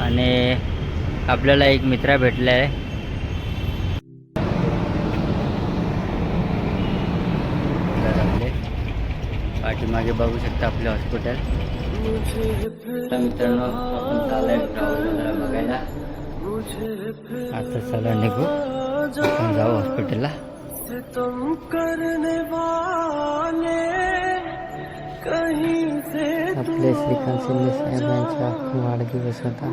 आणि आपल्याला एक मित्र भेटला आहे आपले पाठीमागे बघू शकता आपले हॉस्पिटल मित्रांनो आपण चालय बघायला. आता चला निघू. आपण जाऊ हॉस्पिटलला आपले श्रीकांत शिंदे साहेबांचा वाढदिवस होता.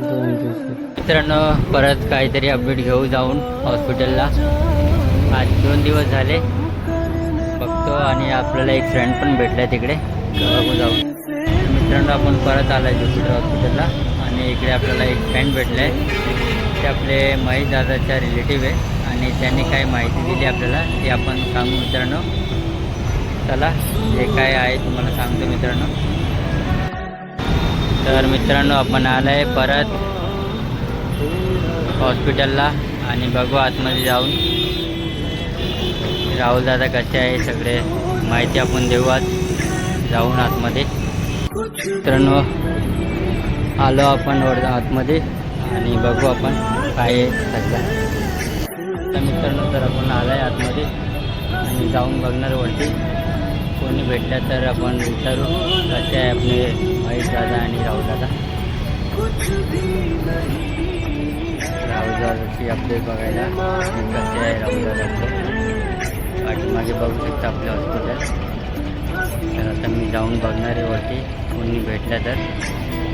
दोन दिवस मित्रांनो परत काहीतरी अपडेट घेऊ जाऊन हॉस्पिटलला. आज दोन दिवस झाले. बघतो आणि आपल्याला एक फ्रेंड पण भेटला तिकडे. बघू जाऊ. मित्रांनो आपण परत आलाय ज्योतिराव हॉस्पिटलला. आणि इकडे आपल्याला एक फ्रेंड भेटला आहे ते आपले महेश दादाच्या रिलेटिव्ह आहे. आणि त्यांनी काय माहिती दिली आपल्याला. ते आपण सांगू मित्रांनो. चला जे काय आहे तुम्हाला सांगतो मित्रांनो. तर मित्रांनो आपण आलं आहे परत हॉस्पिटलला आणि बघू आतमध्ये जाऊन. राहुल दादा कसे आहे सगळे माहिती आपण देऊ आज जाऊन आतमध्ये. मित्रांनो आलो आपण वर्धा आतमध्ये आणि बघू आपण काय आहे सध्या. तर मित्रांनो तर आपण आलो आहे आतमध्ये आणि जाऊन बघणार वरती. कोणी भेटलं तर आपण विचारू कसे आहे आपले महेश दादा आणि राहुल दादा. राहुल दादाची आपले बघायला कसे आहे राहुल दादाचे पाठीमागे बघू शकता आपले हॉस्पिटल तर आता मी जाऊन बघणार आहे वरती. कोणी भेटलं तर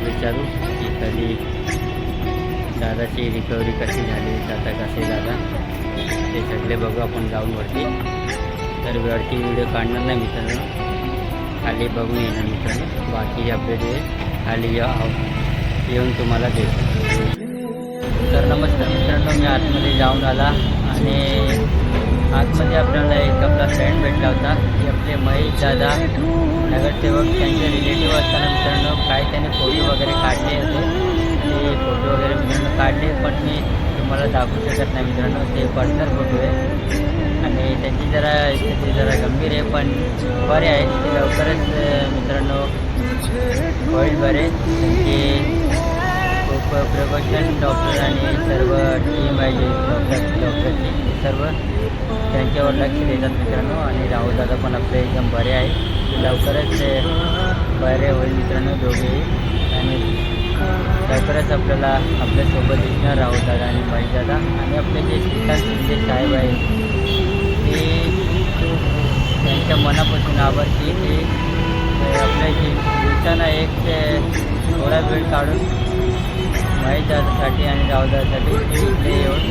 विचारू की कधी दादाची रिकव्हरी कशी झाली दादा कसे दादा? ते सगळे बघू आपण जाऊन वरती. तर वेळची व्हिडिओ काढणार नाही मित्रांनो. खाली बघून येणार मित्रांनो. बाकी अपडेट हे खाली या- येऊन तुम्हाला देतो. तर नमस्कार मित्रांनो मी आतमध्ये जाऊन आला आणि आतमध्ये आपल्याला एक आपला फ्रेंड भेटला होता. की आपले महेश दादा नगरसेवक त्यांचे रिलेटिव्ह असताना मित्रांनो काय त्याने फोटो वगैरे काढले होते. ते फोटो वगैरे मित्रांनो काढले पण मी तुम्हाला दाखवू शकत नाही मित्रांनो. ते पर्सनल फोटो आहे आणि त्यांची जरा स्थिती जरा गंभीर आहे पण बरे आहेत. ते लवकरच मित्रांनो होईल बरे. की खूप प्रिकॉशन डॉक्टर आणि सर्व टीम आहे जे डॉक्टर डॉक्टरची सर्व त्यांच्यावर लक्ष देतात मित्रांनो आणि राहुल दादा पण आपले एकदम बरे आहे लवकरच बरे होईल मित्रांनो दोघेही. आणि लवकरच आपल्याला आपल्यासोबत दिसणार राहुल दादा आणि महेश दादा. आणि आपले जे श्रीकांत शिंदे साहेब आहेत ते त्यांच्या मनापासून आभार की ते आपल्या जी दिवसांना एक ते थोडा वेळ काढून महेश आणि रावदासाठी ते इथे येऊन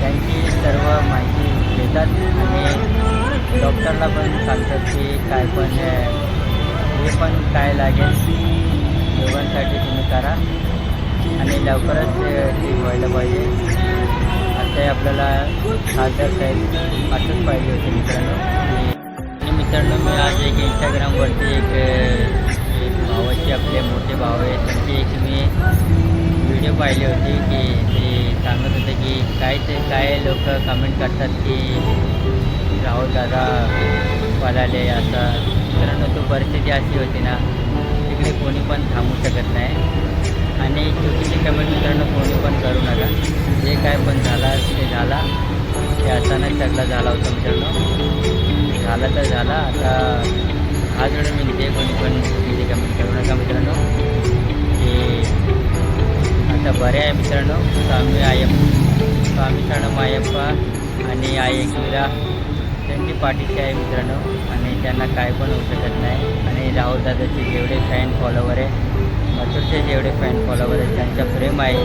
त्यांची सर्व माहिती देतात आणि डॉक्टरला पण सांगतात की काय पण हे पण काय लागेल दोघांसाठी तुम्ही करा आणि लवकरच ते ठीक व्हायला पाहिजे. ते आपल्याला खासदार साहेब असंच पाहिजे होते मित्रांनो. आणि मित्रांनो मी आज एक इंस्टाग्रामवरती एक भावाचे आपले मोठे भाव आहे त्यांची एक मी व्हिडिओ पाहिले होते की ते सांगत होते की काय ते काय लोक कमेंट करतात की राहुल दादा पळाले असं. मित्रांनो तो परिस्थिती अशी होती ना तिकडे कोणी पण थांबू शकत नाही. आणि चुकीचे कमेंट मित्रांनो कोणी पण करू नका. जे काय पण झाला ते झाला. ते अचानक सगळा झाला होता मित्रांनो. झाला तर झाला. आता आज वेळ मी ते कोणी पण तिथे कमेंट करू नका मित्रांनो. की आता बरे आहे मित्रांनो. स्वामी आयप स्वामी शरणम आयप्पा आणि आई एकविरा. त्यांची पाठीशी आहे मित्रांनो. आणि त्यांना काय पण होऊ शकत नाही. आणि राहुल दादाचे जेवढे फॅन फॉलोवर आहे मथुरचे जेवढे फॅन फॉलोवर आहेत त्यांचा प्रेम आहे.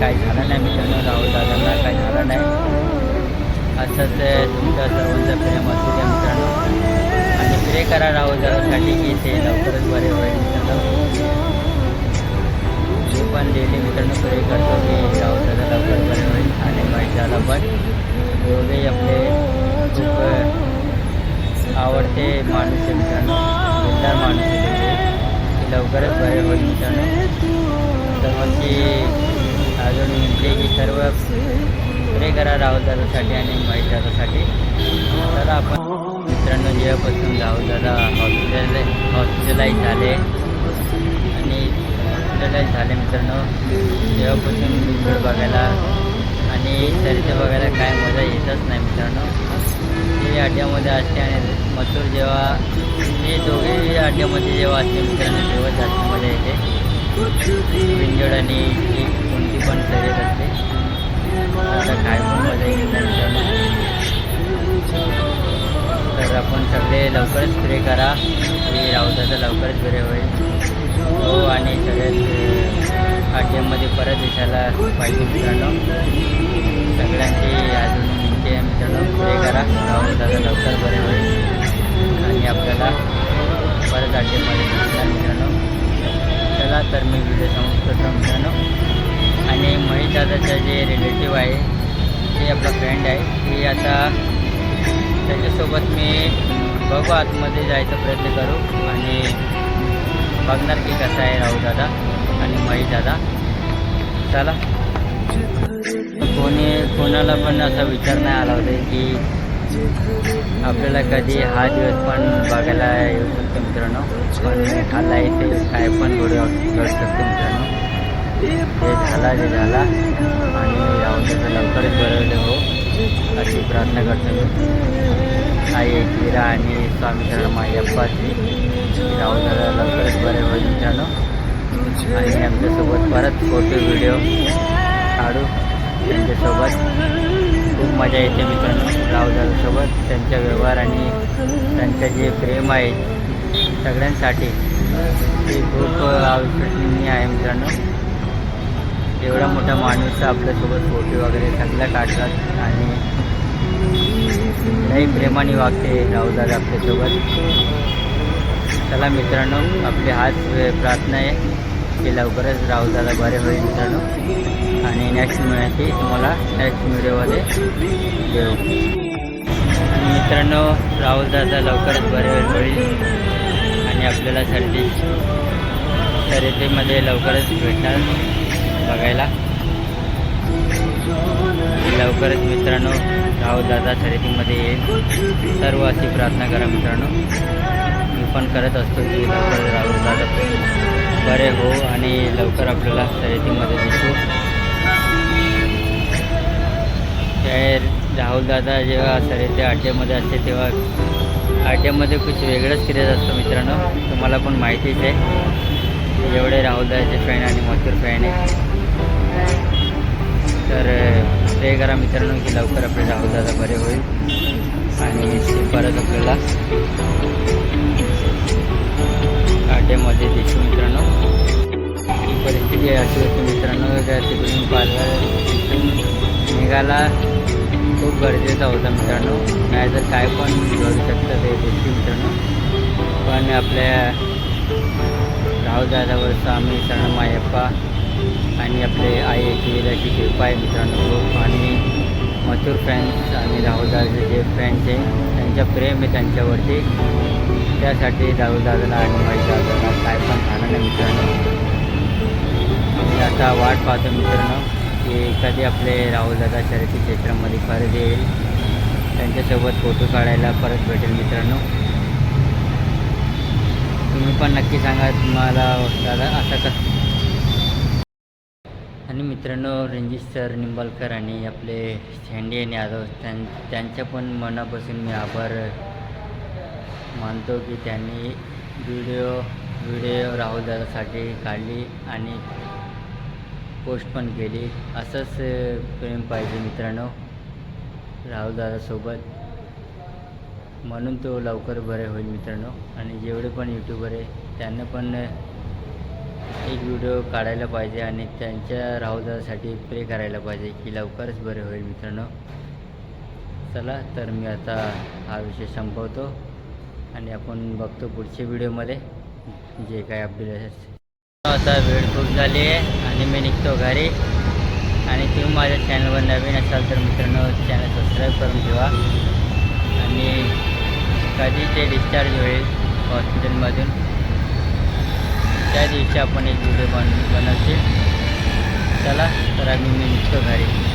काय झालं नाही मित्रांनो राहुल दादांना काय झालं नाही. असंच तुमचं सर्वांचं प्रेम असू द्या मित्रांनो. आणि प्रे करा राहुल दादासाठी की ते लवकरच बरे होईल मित्रांनो. मी पण डेली मित्रांनो प्रे करतो की राहुल दादा लवकर बरे होईल आणि माहीत दादा पण दोघे आपले खूप आवडते माणूस आहे मित्रांनो. दिलदार माणूस आहे लवकरच बरे होईल मित्रांनो. तर मग की अजून म्हटले की सर्व. प्रे करा राहुल दादासाठी आणि महेश दादासाठी. तर आपण मित्रांनो जेव्हापासून राहुल दादा हॉस्पिटल हॉस्पिटलाईज झाले आणि हॉस्पिटलाईज झाले मित्रांनो तेव्हापासून व्हिडिओ बघायला आणि चरित्र बघायला काय मजा येतच नाही मित्रांनो. ते अड्ड्यामध्ये असते आणि मसूर जेव्हा हे दोघे अड्ड्यामध्ये जेव्हा असते मित्रांनो तेव्हा जास्त मजा येते. विंजड आणि पण शर्यत असते आता काय पण मजा तर आपण सगळे लवकरच प्रे करा. की रावसाचं लवकरच बरे होईल. हो आणि सगळ्यात अड्ड्यामध्ये परत दिसायला पाहिजे मित्रांनो. सगळ्यांची अजून विनंती आहे मित्रांनो प्रे करा. रावसाचं लवकर बरे होईल. आणि आपल्याला परत अड्ड्यामध्ये मित्रांनो. चला तर मी व्हिडिओ समजतो मित्रांनो. आणि महेश दादाचा जे रिलेटिव्ह आहे ते आपला फ्रेंड आहे. ते आता त्याच्यासोबत मी बघू आतमध्ये जायचा प्रयत्न करू. आणि बघणार की कसा आहे राहू दादा आणि महेश दादा. चला. कोणी कोणाला पण असा विचार नाही आला होता की आपल्याला कधी हा दिवस पण बघायला येऊ शकतो मित्रांनो. पण खाल्ला येते काय पण घडू घडू शकतो मित्रांनो. ते झाला जे झाला. आणि राहुल लवकरच बरवले हो. अशी प्रार्थना करतो मी. आई एकविरा आणि स्वामी शर्मा यप्पाची राहुल दादा लवकरच बरे होईल मित्रांनो. आणि आमच्यासोबत परत फोटो व्हिडिओ काढू. त्यांच्यासोबत खूप मजा येते मित्रांनो. राहुलदादासोबत त्यांचा व्यवहार आणि त्यांचं जे प्रेम आहे सगळ्यांसाठी ते खूप अविश्वसनीय आहे मित्रांनो. एवढा मोठा माणूस आपल्यासोबत फोटो वगैरे सगळं काढतात आणि लई प्रेमाने वागते राहुलदादा आपल्यासोबत. चला मित्रांनो आपली हाच प्रार्थना आहे की लवकरच राहुलदादा बरे होईल मित्रांनो. आणि नेक्स्ट माहिती तुम्हाला नेक्स्ट व्हिडिओमध्ये देऊ. मित्रांनो मित्रांनो राहुलदादा लवकरच बरे होईल. आणि आपल्याला सर्दी शर्यतीमध्ये लवकरच भेटणार. बघायला. लवकरच मित्रांनो राहू दादा शर्यतीमध्ये येईल. सर्व अशी प्रार्थना करा मित्रांनो. मी पण करत असतो की लवकर राहुलदादा बरे हो आणि लवकर आपल्याला शर्यतीमध्ये दिसू. राहुल दादा जेव्हा शर्यती अड्ड्यामध्ये असते तेव्हा अड्ड्यामध्ये कुछ वेगळंच क्रेज असतो मित्रांनो. तुम्हाला पण माहितीच आहे. एवढे राहुल दादाचे फॅन आणि मथुर फॅन आहे. तर प्रे करा मित्रांनो की लवकर आपले राहुलदादा बरे होईल. आणि ते परत आपल्याला अड्ड्यामध्ये दिसू मित्रांनो. परिस्थिती अशी होती मित्रांनो त्या तिकडून पालघर तिथून निघाला खूप गरजेचा होता मित्रांनो. नाही तर काय पण घडू शकतं ते गोष्टी मित्रांनो. पण आपल्या राहुल दादावरचा आम्ही मित्रांनो मायप्पा आणि आपले आई एकविराची कृपा आहे मित्रांनो. आणि मथुर फ्रेंड्स आणि राहुलदादाचे जे फ्रेंड्स आहे त्यांच्या प्रेम आहे त्यांच्यावरती. त्यासाठी राहुलदादाला आणि दादाला काय पण झालं नाही मित्रांनो. मी आता वाट पाहतो मित्रांनो की कधी आपले राहुलदादा शर्यती क्षेत्रामध्ये परत येईल. त्यांच्यासोबत फोटो काढायला परत भेटेल मित्रांनो. तुम्ही पण नक्की सांगा तुम्हाला दादा असं कसं आणि मित्रांनो रणजित सर निंबाळकर आणि आपले झेंडे आणि यादव त्यां त्यांच्या पण मनापासून मी आभार मानतो की त्यांनी व्हिडिओ व्हिडिओ राहुलदादासाठी काढली आणि पोस्ट पण केली. असंच प्रेम पाहिजे मित्रांनो राहुलदादासोबत. म्हणून तो लवकर बरे होईल मित्रांनो. आणि जेवढे पण यूट्यूबर आहे त्यांना पण एक व्हिडिओ काढायला पाहिजे आणि त्यांच्या राहुदासाठी प्रे करायला पाहिजे की लवकरच बरे होईल मित्रांनो. चला तर मी आता हा विषय संपवतो आणि आपण बघतो पुढच्या व्हिडिओमध्ये जे काय अपडेट आता वेळ खूप झाली आहे आणि मी निघतो घरी. आणि तुम्ही माझ्या चॅनलवर नवीन असाल तर मित्रांनो चॅनल सबस्क्राईब करून ठेवा. आणि कधी ते डिस्चार्ज होईल हॉस्पिटलमधून त्या दिवशी आपण एक व्हिडिओ बन बनवतील चला तर आम्ही मी निघतो घरी.